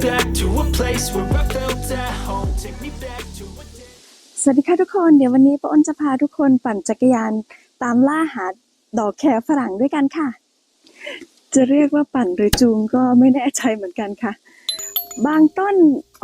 back to a place where I felt at home. Take me back to a สวัสดีค่ะทุกคน เดี๋ยววันนี้ป้าอ้นจะพาทุกคนปั่นจักรยานตามล่าหาดอกแครฝรั่งด้วยกันค่ะ จะเรียกว่าปั่นหรือจูงก็ไม่แน่ใจเหมือนกันค่ะ บางต้น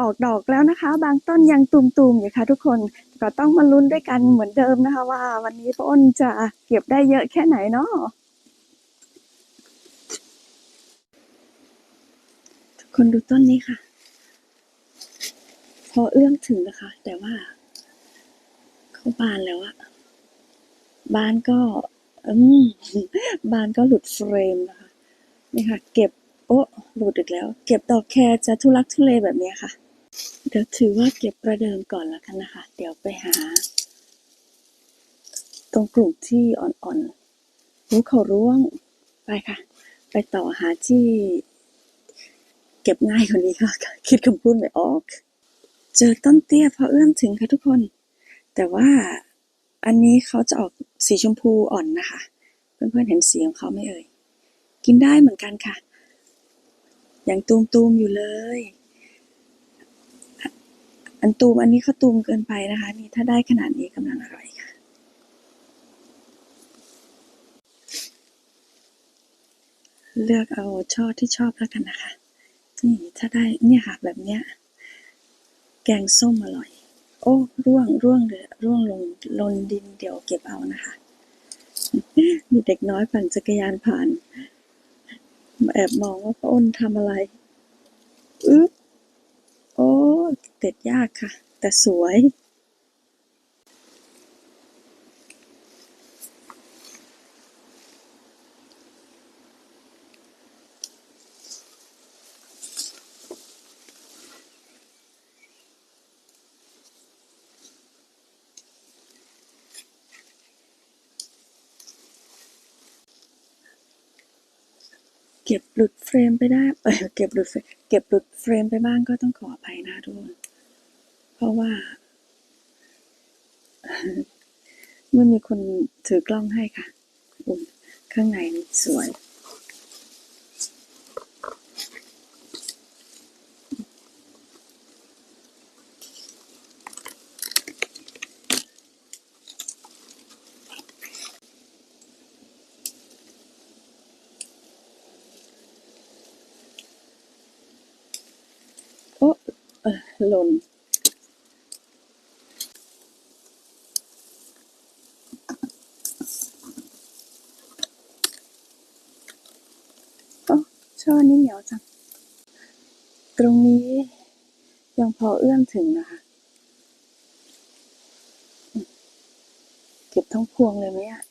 ออกดอกแล้วนะคะ บางต้นยังตุ่มๆอยู่ค่ะ ทุกคนก็ต้องมาลุ้นด้วยกันเหมือนเดิมนะคะ ว่า วันนี้ป้าอ้นจะเก็บได้เยอะแค่ไหนเนาะทุก คนดูต้นนี้ค่ะ พอเอื้อมถึงนะคะ แต่ว่า เขาบานแล้วอะบานก็อืมบานก็หลุดเฟรมนะคะนี่ค่ะ เก็บโอ้หลุดอีกแล้ว เก็บดอกแคร์จะทุลักทุเลแบบนี้ค่ะ เดี๋ยวถือว่าเก็บประเดิมก่อนแล้วกันนะคะ เดี๋ยวไปหา ตรงกลุ่มที่อ่อนๆรู้เขาร่วงไปค่ะ ไปต่อหาที่ เก็บง่ายกว่านี้ค่ะ คิดคำพูดไม่ออก เจอต้นเตี้ยพอเอื้อมถึงค่ะทุกคน แต่ว่าอันนี้เขาจะออกสีชมพูอ่อนนะคะ เพื่อนๆเห็นสีของเขาไม่เอ่ย กินได้เหมือนกันค่ะอย่างตูมๆอยู่เลย อันตูมอันนี้เขาตูมเกินไปนะคะ นี่ถ้าได้ขนาดนี้กำลังอร่อยค่ะ เลือกเอาช่อที่ชอบแล้วกันนะคะ นี่ถ้าได้เนี่ยค่ะแบบเนี้ยแกงส้มอร่อย โอ้ร่วงร่วงเลยร่วงลงลนดินเดี๋ยวเก็บเอานะคะ มีเด็กน้อยปั่นจักรยานผ่านแอบมองว่าป้าอ้นทำอะไรอึ๊บโอ้เด็ดยากค่ะ แต่สวย เก็บหลุดเฟรมไปได้ เออเก็บหลุดเก็บหลุดเฟรมไปบ้างก็ต้องขออภัยนะทุกคน เพราะว่า เมื่อมีคนถือกล้องให้ค่ะ ข้างในสวย หล่นโอ้ช่อนี้เหนียวจัง ตรงนี้ยังพอเอื้อมถึงนะคะ เก็บทั้งพวงเลยไหมอะ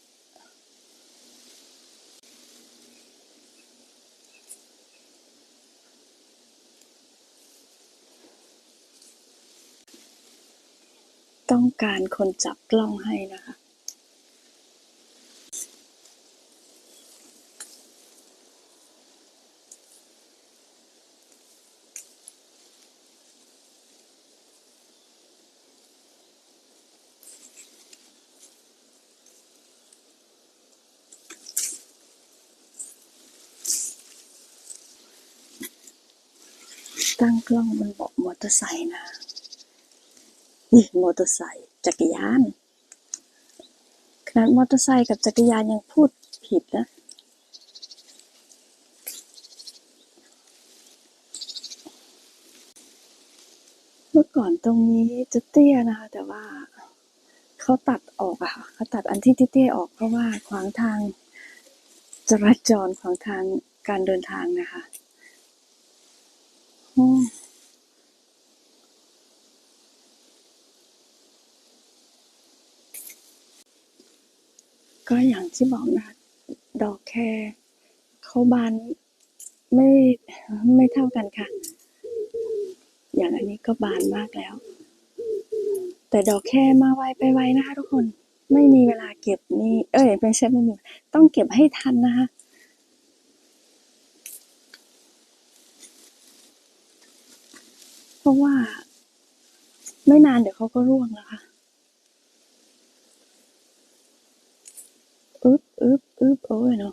ต้องการคนจับกล้องให้นะคะ ตั้งกล้องบนเบาะมอเตอร์ไซค์นะ นี่มอเตอร์ไซค์จักรยาน ขนาดมอเตอร์ไซค์กับจักรยานยังพูดผิดนะเมื่อก่อนตรงนี้จะเตี้ยนะคะแต่ว่าเขาตัดออกอะค่ะเขาตัดอันที่เตี้ยออกเพราะว่าขวางทางจราจรขวางทางการเดินทางนะคะ ก็อย่างที่บอกนะ ดอกแครเขาบานไม่ไม่เท่ากันค่ะ อย่างอันนี้ก็บานมากแล้ว แต่ดอกแครมาไวไปไวนะคะทุกคนไม่มีเวลาเก็บนี่ เอ้ยไม่ใช่ไม่มี ต้องเก็บให้ทันนะคะเพราะว่า ไม่นานเดี๋ยวเขาก็ร่วงแล้วค่ะ อึบเอาไว้เน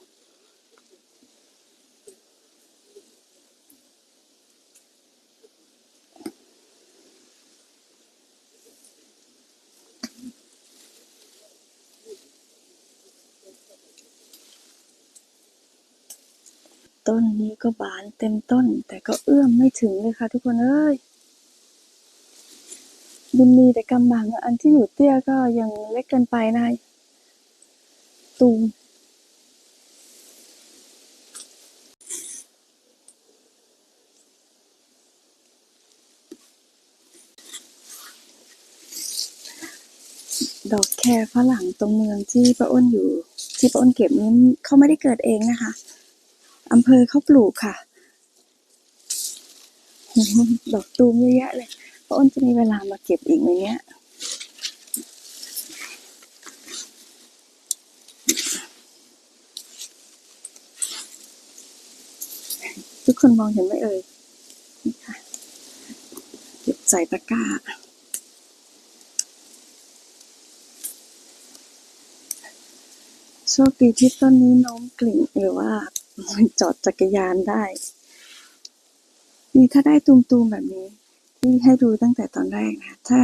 ต้นนี้ก็บานเต็มต้น แต่ก็เอื้อมไม่ถึงเลยค่ะ ทุกคนเอ้ยบุญมีแต่กำบังอันที่อยู่เตี้ยก็ยังเล็กเกินไปนะตูม ดอกแครฝรั่งตรงเมืองที่ป้าอ้นอยู่ ที่ป้าอ้นเก็บนี้เขาไม่ได้เกิดเองนะคะอำเภอเขาปลูกค่ะดอกตูมเยอะแยะเลยป้าอ้นจะมีเวลามาเก็บอีกไหมเนี่ยทุกคนมองเห็นไหมเอ่ยเก็บใส่ตะกร้า โชคดีที่ต้นนี้โน้มกลิ่งหรือว่าจอดจักรยานได้ นี่ถ้าได้ตูมๆแบบนี้ ที่ให้ดูตั้งแต่ตอนแรกนะถ้า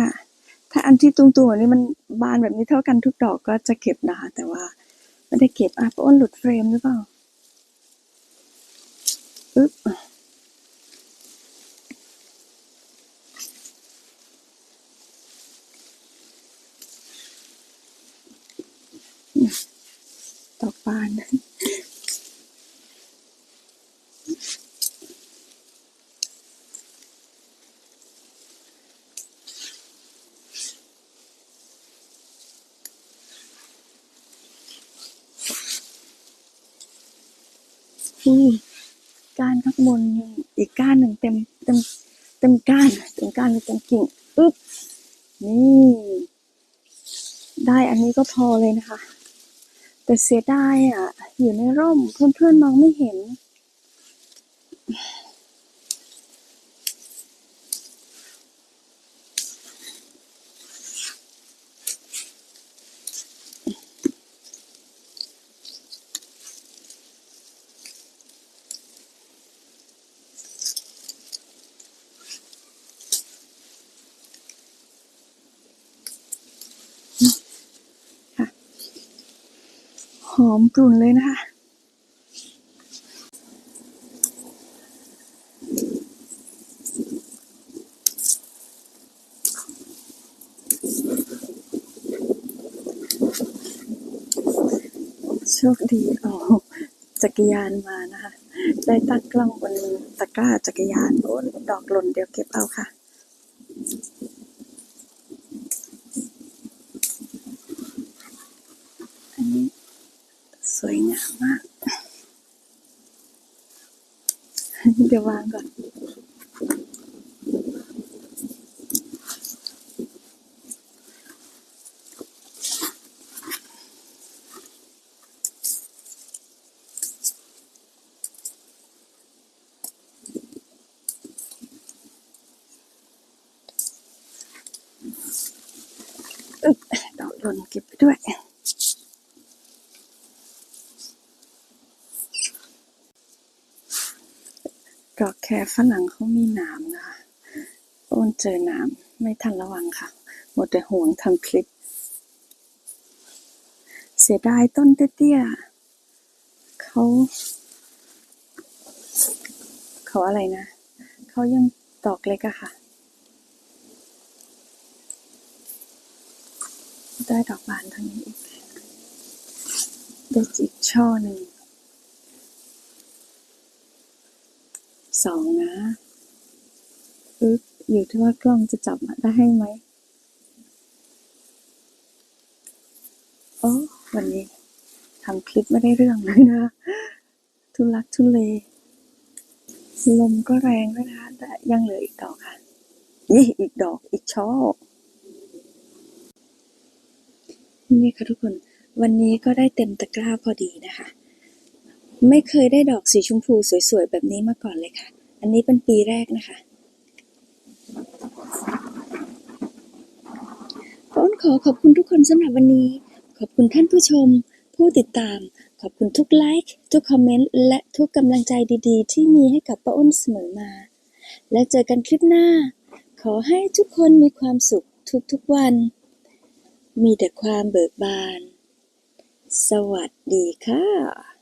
ถ้าอันที่ตูมๆแบบนี้มันบานแบบนี้เท่ากันทุกดอกก็จะเก็บนะคะ แต่ว่าไม่ได้เก็บอะป้าอ้นหลุดเฟรมหรือเปล่าอึ๊บ ดอกบานนี่ก้านข้างบนยังอีกก้านหนึ่งเต็มเต็มเต็มก้านเต็มก้านเต็มกิ่งอึ๊บนี่ ได้อันนี้ก็พอเลยนะคะ แต่เสียดายอะ อยู่ในร่มเพื่อนๆมองไม่เห็น อมกลุ่นเลยนะคะ โชคดีเอาจักรยานมานะคะ ได้ตั้งกล้องบนตะกร้าจักรยานโอ้ดอกหล่นเดี๋ยวเก็บเอาค่ะ อันนี้ส วยงามมากเดี๋ยววางก่อนดอกหล่นเก็บไปด้วย ดอกแครฝรั่งเขามีหนามนะคะโอนเจอหนาม ไม่ทันระวังค่ะ หมดแต่ห่วงทำคลิป เสียดายต้นเตี้ยๆเขา เขาอะไรนะ เขายังดอกเล็กอะค่ะ ได้ดอกบานทางนี้อีกได้อีกช่อหนึ่ง สองนะอึ๊บอยู่ที่ว่ากล้องจะจับได้ไหมโอ้วันนี้ทำคลิปไม่ได้เรื่องเลยนะ ทุลักทุเล ลมก็แรงด้วยนะคะแต่ยังเหลืออีกดอกค่ะยี่อีกดอกอีกช่อนี่ค่ะทุกคน วันนี้ก็ได้เต็มตะกร้าพอดีนะคะ ไม่เคยได้ดอกสีชมพูสวยๆ แบบนี้มาก่อนเลยค่ะ อันนี้เป็นปีแรกนะคะต้นขอขอบคุณทุกคนสำหรับวันนี้ ขอบคุณท่านผู้ชม ผู้ติดตาม ขอบคุณทุกไลค์ทุกคอมเมนต์และทุกกำลังใจดีๆ ที่มีให้กับป้าอ้นเสมอมา และเจอกันคลิปหน้า ขอให้ทุกคนมีความสุขทุกๆวัน มีแต่ความเบิกบาน สวัสดีค่ะ